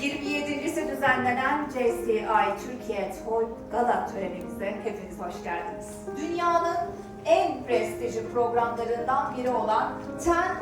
27.si düzenlenen JCI Türkiye Toy Gala törenimize hepiniz hoş geldiniz. Dünyanın en prestijli programlarından biri olan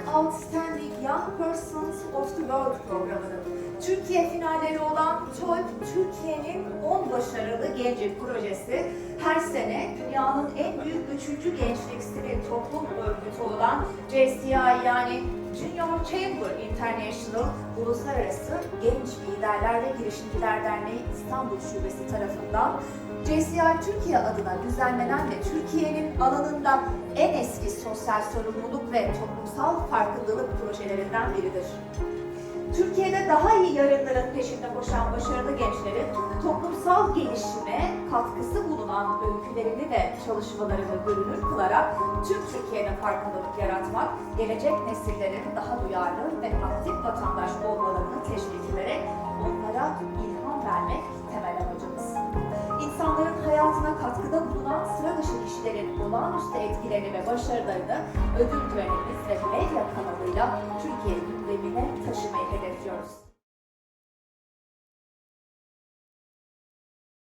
10 Outstanding Young Persons of the World programının Türkiye finalleri olan Toy Türkiye'nin 10 başarılı genci projesi her sene dünyanın en büyük üçüncü gençlik sivil toplum örgütü olan JCI yani Junior Chamber International Uluslararası Genç Liderler ve Girişimciler Derneği İstanbul Şubesi tarafından JCI Türkiye adına düzenlenen ve Türkiye'nin alanında en eski sosyal sorumluluk ve toplumsal farkındalık projelerinden biridir. Türkiye'de daha iyi yarınların peşinde koşan başarılı gençlerin toplumsal gelişime katkısı bulunan öykülerini ve çalışmalarını görünür kılarak tüm Türkiye'nin farkındalık yaratmak, gelecek nesillerin daha duyarlı ve aktif vatandaş olmalarını teşvik ederek onlara ilham vermek temel amacımız. İnsanların hayatına katkıda bulunan sıra dışı kişilerin olağanüstü etkilerini ve başarılarını ödül törenimiz ve medya kanalıyla Türkiye gündemine taşımayı hedefliyoruz.